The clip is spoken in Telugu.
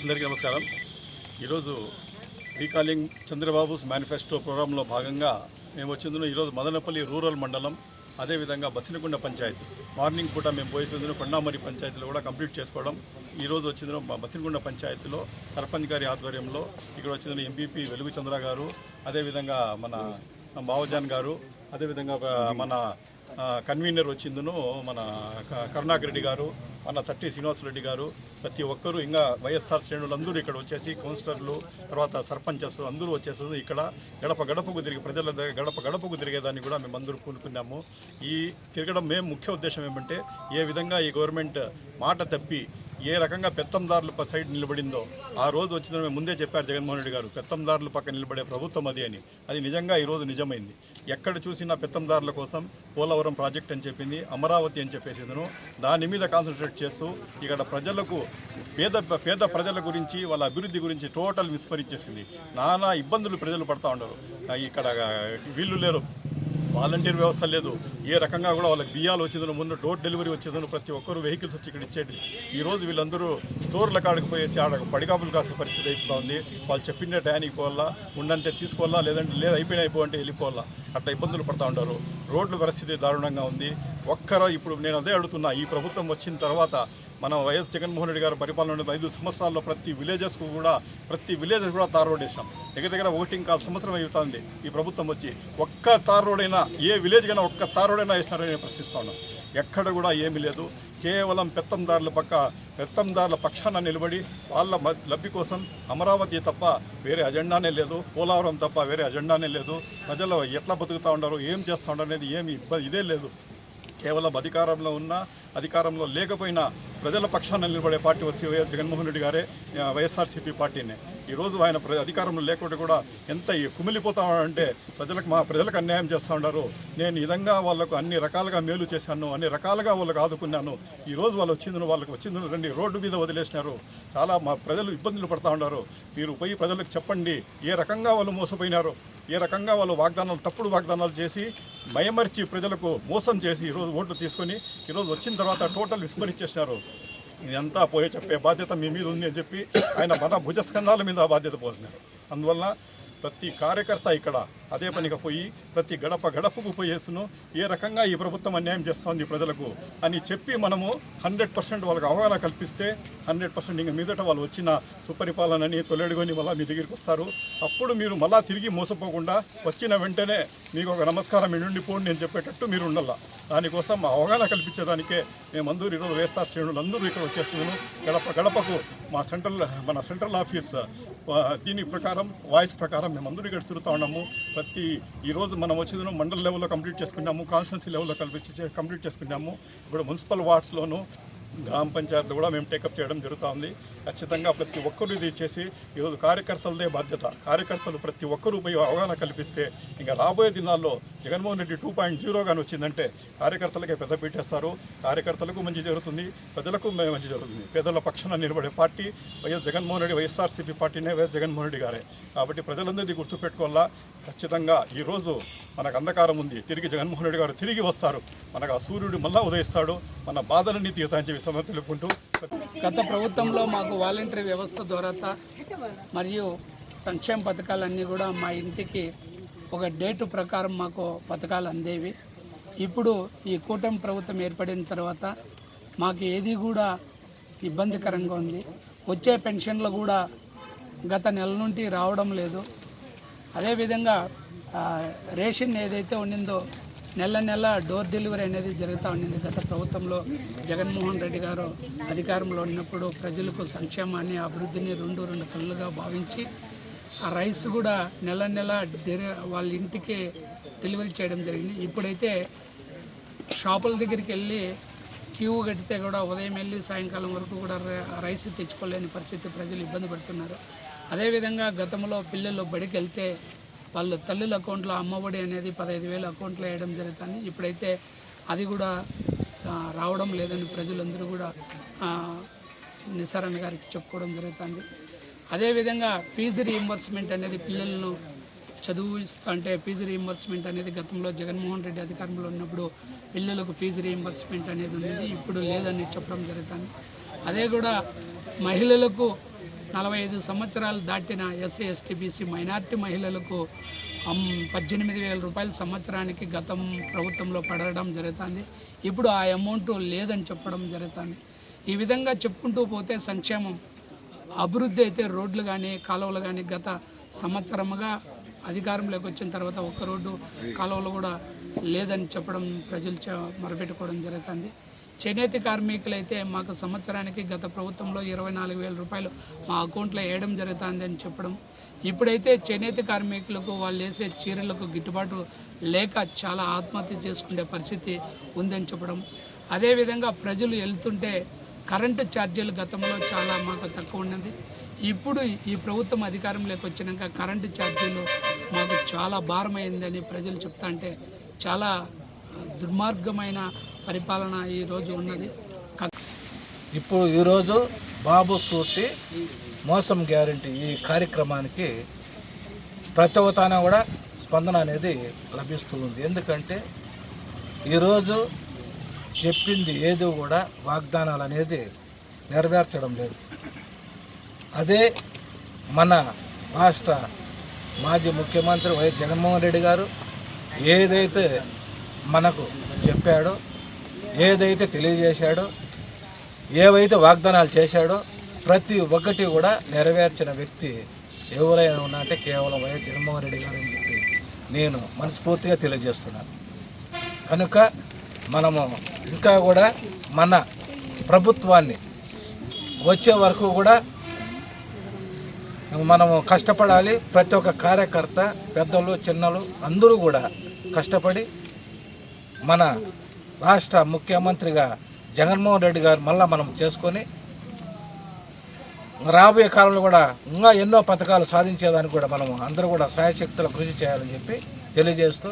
అందరికీ నమస్కారం. ఈరోజు రీకాలింగ్ చంద్రబాబు మేనిఫెస్టో ప్రోగ్రాంలో భాగంగా మేము వచ్చిందును ఈరోజు మదనపల్లి రూరల్ మండలం అదేవిధంగా బసినగుండ పంచాయతీ. మార్నింగ్ పూట మేము పోయేసిందును కొండామరి పంచాయతీలో కూడా కంప్లీట్ చేసుకోవడం. ఈరోజు వచ్చిన బసినగుండ పంచాయతీలో సర్పంచ్ గారి ఆధ్వర్యంలో ఇక్కడ వచ్చిందని ఎంపీపీ వెలుగు చంద్ర గారు అదేవిధంగా మన బావజాన్ గారు అదేవిధంగా మన కన్వీనర్ వచ్చిందును మన క- కరుణాకర్ రెడ్డి గారు మన తట్టి శ్రీనివాసరెడ్డి గారు ప్రతి ఒక్కరూ ఇంకా వైఎస్ఆర్ శ్రేణులందరూ ఇక్కడ వచ్చేసి కౌన్సిలర్లు తర్వాత సర్పంచెస్ అందరూ వచ్చేసారు ఇక్కడ గడప గడపకు తిరిగి ప్రజల దగ్గర గడప గడపకు తిరిగేదాన్ని కూడా మేము అందరూ కూనుకున్నాము ఈ తిరగడం మేము ముఖ్య ఉద్దేశం ఏమంటే ఏ విధంగా ఈ గవర్నమెంట్ మాట తప్పి ఏ రకంగా పెత్తందారుల సైడ్ నిలబడిందో ఆ రోజు వచ్చిందని ముందే చెప్పారు జగన్మోహన్ రెడ్డి గారు పెత్తందారుల పక్క నిలబడే ప్రభుత్వం అది అని. అది నిజంగా ఈరోజు నిజమైంది. ఎక్కడ చూసినా పెత్తందారుల కోసం పోలవరం ప్రాజెక్ట్ అని చెప్పింది అమరావతి అని చెప్పేసిందను. దాని మీద కాన్సన్ట్రేట్ చేస్తూ ఇక్కడ ప్రజలకు పేద పేద ప్రజల గురించి వాళ్ళ అభివృద్ధి గురించి టోటల్ విస్మరించేసింది. నానా ఇబ్బందులు ప్రజలు పడతా ఉండరు ఇక్కడ వీళ్ళు లేరు. వాలంటీర్ వ్యవస్థ లేదు. ఏ రకంగా కూడా వాళ్ళకి బియ్యాలు వచ్చేదని ముందు డోర్ డెలివరీ వచ్చేదని ప్రతి ఒక్కరు వెహికల్స్ వచ్చి ఇక్కడ ఇచ్చేది ఈ రోజు వీళ్ళందరూ స్టోర్ల కాడికి పోయేసి ఆడ పడికాపులు కాసే పరిస్థితి అయిపోతుంది. వాళ్ళు చెప్పిన టయానికి పోవాలా ఉండంటే తీసుకోవాలా లేదంటే లేదు అయిపోయినా అయిపోవంటే వెళ్ళిపోవాలా. అట్లా ఇబ్బందులు పడుతూ ఉంటారు. రోడ్ల పరిస్థితి దారుణంగా ఉంది. ఒక్కరో ఇప్పుడు నేను అదే అడుగుతున్నా ఈ ప్రభుత్వం వచ్చిన తర్వాత మన వైఎస్ జగన్మోహన్ రెడ్డి గారు పరిపాలన ఐదు సంవత్సరాల్లో ప్రతి విలేజెస్కు కూడా ప్రతి విలేజెస్ కూడా తార్ రోడ్ వేసాం దగ్గర దగ్గర ఒకటి ఇంకా సంవత్సరం అవుతుంది ఈ ప్రభుత్వం వచ్చి ఒక్క తార్ రోడ్ అయినా ఏ విలేజ్ కైనా ఒక్క తార్ రోడ్ అయినా వేసినారని నేను ప్రశ్నిస్తా ఎక్కడ కూడా ఏమీ లేదు. కేవలం పెత్తందారుల పక్క పెత్తందారుల పక్షాన నిలబడి వాళ్ళ మ- లబ్ధి కోసం అమరావతి తప్ప వేరే అజెండానే లేదు. పోలవరం తప్ప వేరే అజెండానే లేదు. ప్రజలు ఎట్లా బతుకుతూ ఉన్నారు ఏం చేస్తూ ఉన్నారు అనేది ఏమి ఇబ్బంది ఇదే లేదు. కేవలం అధికారంలో ఉన్న అధికారంలో లేకపోయినా ప్రజల పక్షాన నిలబడే పార్టీ వచ్చి వైఎస్ జగన్మోహన్ రెడ్డి గారే వైఎస్ఆర్సీపీ పార్టీనే. ఈరోజు ఆయన ప్ర- అధికారంలో లేకుండా కూడా ఎంత ఈ కుమిలిపోతా అంటే ప్రజలకు మా ప్రజలకు అన్యాయం చేస్తూ ఉన్నారు నేను ఈ విధంగా వాళ్ళకు అన్ని రకాలుగా మేలు చేశాను అన్ని రకాలుగా వాళ్ళకు ఆదుకున్నాను. ఈరోజు వాళ్ళు వచ్చిందని వాళ్ళకి వచ్చిందని రండి రోడ్డు మీద వదిలేసినారు. చాలా మా ప్రజలు ఇబ్బందులు పడుతూ ఉన్నారు మీరు పోయి ప్రజలకు చెప్పండి ఏ రకంగా వాళ్ళు మోసపోయినారు? ఏ రకంగా వాళ్ళు వాగ్దానాలు తప్పుడు వాగ్దానాలు చేసి మయమర్చి ప్రజలకు మోసం చేసి ఈరోజు ఓట్లు తీసుకొని ఈరోజు వచ్చిన తర్వాత టోటల్ విస్మరించేసినారు ఇదంతా పోయే చెప్పే బాధ్యత మీ మీద ఉంది అని చెప్పి ఆయన మన భుజస్కంధాల మీద ఆ బాధ్యత పోతున్నారు అందువల్ల ప్రతి కార్యకర్త ఇక్కడ అదే పనిగా పోయి ప్రతి గడప గడపకు పోయేసును. ఏ రకంగా ఈ ప్రభుత్వం అన్యాయం చేస్తోంది ప్రజలకు అని చెప్పి మనము హండ్రెడ్ పర్సెంట్ వాళ్ళకి అవగాహన కల్పిస్తే హండ్రెడ్ పర్సెంట్ ఇంకా మీదట వాళ్ళు వచ్చిన సుపరిపాలనని తొలెడుకొని మళ్ళీ మీ దగ్గరికి వస్తారు. అప్పుడు మీరు మళ్ళా తిరిగి మోసపోకుండా వచ్చిన వెంటనే మీకు ఒక నమస్కారం నుండి పోండి నేను చెప్పేటట్టు మీరు ఉండాల. దానికోసం మా అవగాహన కల్పించేదానికే మేమందరూ ఈరోజు వైఎస్ఆర్ శ్రేణులు అందరూ ఇక్కడ వచ్చేస్తున్నాను గడప గడపకు మా సెంట్రల్ మన సెంట్రల్ ఆఫీస్ దీని ప్రకారం వాయిస్ ప్రకారం మేమందరూ ఇక్కడ తిరుగుతూ ఉన్నాము. ప్రతి ఈరోజు మనం వచ్చేది మండల లెవెల్లో కంప్లీట్ చేసుకున్నాము కాన్స్టిట్యున్సీ లెవెల్లో కలిపి కంప్లీట్ చేసుకున్నాము. ఇప్పుడు మున్సిపల్ వార్డ్స్లోనూ గ్రామ పంచాయతీలు కూడా మేము టేకప్ చేయడం జరుగుతుంది. ఖచ్చితంగా ప్రతి ఒక్కరు ఇది చేసి ఈరోజు కార్యకర్తలదే బాధ్యత. కార్యకర్తలు ప్రతి ఒక్కరూ పోయి అవగాహన కల్పిస్తే ఇంకా రాబోయే దినాల్లో Jaganmohan Reddy two point zero కానీ వచ్చిందంటే కార్యకర్తలకే పెద్ద పెట్టేస్తారు కార్యకర్తలకు మంచి జరుగుతుంది. ప్రజలకు మంచి జరుగుతుంది. పేదల పక్షాన నిలబడే party YS Jaganmohan Reddy YSRCP పార్టీనే వైఎస్ జగన్మోహన్ రెడ్డి గారే. కాబట్టి ప్రజలందరినీ గుర్తుపెట్టుకోవాలా? ఖచ్చితంగా ఈరోజు మనకు అంధకారం ఉంది. తిరిగి జగన్మోహన్ రెడ్డి గారు తిరిగి వస్తారు. మనకు ఆ సూర్యుడు మళ్ళా ఉదయిస్తాడు. మన బాధలన్నీ తీరుతాయని చెప్పి తెలుపుకుంటూ గత ప్రభుత్వంలో మాకు వాలంటరీ వ్యవస్థ ద్వారా మరియు సంక్షేమ పథకాలన్నీ కూడా మా ఇంటికి ఒక డేటు ప్రకారం మాకు పథకాలు అందేవి. ఇప్పుడు ఈ కూటమి ప్రభుత్వం ఏర్పడిన తర్వాత మాకు ఏది కూడా ఇబ్బందికరంగా ఉంది. వచ్చే పెన్షన్లు కూడా గత నెల నుండి రావడం లేదు. అదేవిధంగా రేషన్ ఏదైతే ఉండిందో నెల నెల డోర్ డెలివరీ అనేది జరుగుతూ ఉండింది. గత ప్రభుత్వంలో జగన్మోహన్ రెడ్డి గారు అధికారంలో ఉన్నప్పుడు ప్రజలకు సంక్షేమాన్ని అభివృద్ధిని రెండు రెండు కళ్ళుగా భావించి ఆ రైస్ కూడా నెల నెల డెలి వాళ్ళ ఇంటికి డెలివరీ చేయడం జరిగింది. ఇప్పుడైతే షాపుల దగ్గరికి వెళ్ళి క్యూ కడితే కూడా ఉదయం వెళ్ళి సాయంకాలం వరకు కూడా రైస్ తెచ్చుకోలేని పరిస్థితి ప్రజలు ఇబ్బంది పడుతున్నారు. అదేవిధంగా గతంలో పిల్లలు బడికి వెళ్తే వాళ్ళ తల్లుల అకౌంట్లో అమ్మఒడి అనేది పదహైదు వేల అకౌంట్లో వేయడం జరుగుతుంది. ఇప్పుడైతే అది కూడా రావడం లేదని ప్రజలందరూ కూడా ఆ, గారికి చెప్పుకోవడం జరుగుతుంది. అదేవిధంగా ఫీజు రీఎంబర్స్మెంట్ అనేది పిల్లలను చదువు అంటే ఫీజు రీఎంబర్స్మెంట్ అనేది గతంలో జగన్మోహన్ రెడ్డి అధికారంలో ఉన్నప్పుడు పిల్లలకు ఫీజు రీఎంబర్స్మెంట్ అనేది ఉండేది ఇప్పుడు లేదని చెప్పడం జరుగుతుంది. అదే కూడా మహిళలకు నలభై ఐదు సంవత్సరాలు దాటిన ఎస్సీ ఎస్టీ బీసీ మైనార్టీ మహిళలకు పద్దెనిమిది వేల రూపాయలు సంవత్సరానికి గతం ప్రభుత్వంలో పడడం జరుగుతుంది. ఇప్పుడు ఆ అమౌంట్ లేదని చెప్పడం జరుగుతుంది. ఈ విధంగా చెప్పుకుంటూ పోతే సంక్షేమం అభివృద్ధి అయితే రోడ్లు కానీ కాలువలు కానీ గత సంవత్సరముగా అధికారంలోకి వచ్చిన తర్వాత ఒక్క రోడ్డు కాలువలు కూడా లేదని చెప్పడం ప్రజలు చ- మొరపెట్టుకోవడం జరుగుతుంది. చేనేతి కార్మికులైతే మాకు సంవత్సరానికి గత ప్రభుత్వంలో ఇరవై నాలుగు వేల రూపాయలు మా అకౌంట్లో వేయడం జరుగుతుంది అని చెప్పడం. ఇప్పుడైతే చేనేతి కార్మికులకు వాళ్ళు వేసే చీరలకు గిట్టుబాటు లేక చాలా ఆత్మహత్య చేసుకునే పరిస్థితి ఉందని చెప్పడం. అదేవిధంగా ప్రజలు వెళ్తుంటే కరెంటు ఛార్జీలు గతంలో చాలా మాకు తక్కువ ఉన్నది. ఇప్పుడు ఈ ప్రభుత్వం అధికారంలోకి వచ్చినాక కరెంటు ఛార్జీలు మాకు చాలా భారమైందని ప్రజలు చెప్తా అంటే చాలా దుర్మార్గమైన పరిపాలన ఈరోజు ఉన్నది. ఇప్పుడు ఈరోజు బాబు సూర్తి మోసం గ్యారంటీ ఈ కార్యక్రమానికి ప్రతి ఒక్కతాన కూడా స్పందన అనేది లభిస్తూ ఉంది. ఎందుకంటే ఈరోజు చెప్పింది ఏదో కూడా వాగ్దానాలు అనేది నెరవేర్చడం లేదు. అదే మన రాష్ట్ర మాజీ ముఖ్యమంత్రి వైఎస్ జగన్మోహన్ రెడ్డి గారు ఏదైతే మనకు చెప్పాడో ఏదైతే తెలియజేశాడో ఏవైతే వాగ్దానాలు చేశాడో ప్రతి ఒక్కటి కూడా నెరవేర్చిన వ్యక్తి ఎవరైనా ఉన్నా అంటే కేవలం వైఎస్ జగన్మోహన్ రెడ్డి గారు అని చెప్పి నేను మనస్ఫూర్తిగా తెలియజేస్తున్నాను. కనుక మనము ఇంకా కూడా మన ప్రభుత్వాన్ని వచ్చే వరకు కూడా మనము కష్టపడాలి. ప్రతి ఒక్క కార్యకర్త పెద్దలు చిన్నలు అందరూ కూడా కష్టపడి మన రాష్ట్ర ముఖ్యమంత్రిగా జగన్మోహన్ రెడ్డి గారు మళ్ళీ మనం చేసుకొని రాబోయే కాలంలో కూడా ఇంకా ఎన్నో పథకాలు సాధించేదానికి కూడా మనం అందరూ కూడా సాయశక్తుల కృషి చేయాలని చెప్పి తెలియజేస్తూ